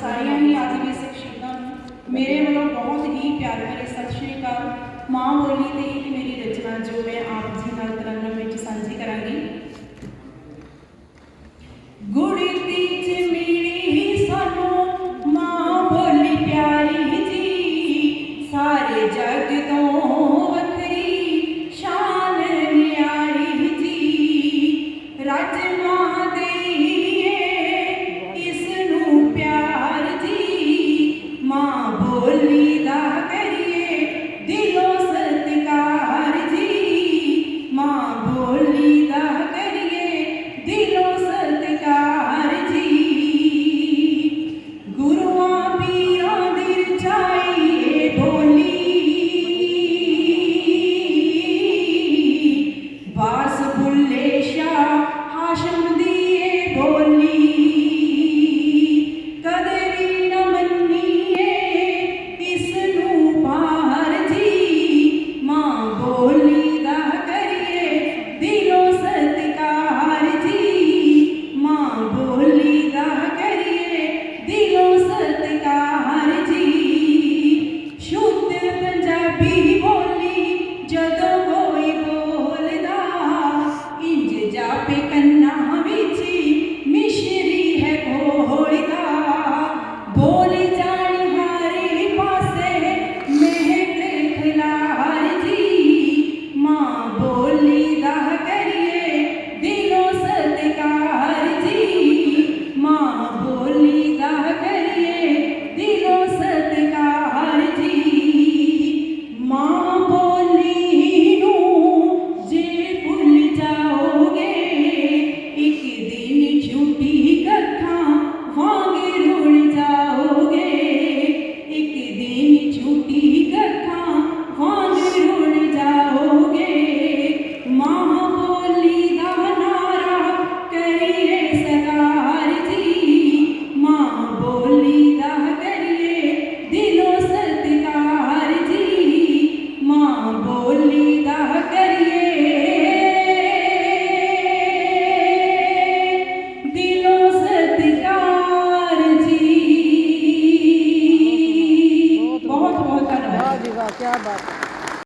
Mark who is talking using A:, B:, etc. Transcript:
A: ਸਾਰੀਆਂ ਹੀ ਆਦਿਵਾਸੀ ਸ਼ਬਦਾਂ ਨੂੰ ਮੇਰੇ ਵੱਲੋਂ ਬਹੁਤ ਹੀ ਪਿਆਰ ਭਰੀ ਸਤਿ ਸ਼੍ਰੀ ਅਕਾਲ। ਮਾਂ ਬੋਲੀ ਤੇ ਇੱਕ ਮੇਰੀ ਰਚਨਾ ਜੋ ਮੈਂ ਆਪ ਜੀ ਨਾਲ ਕਰਾਂਗੀ।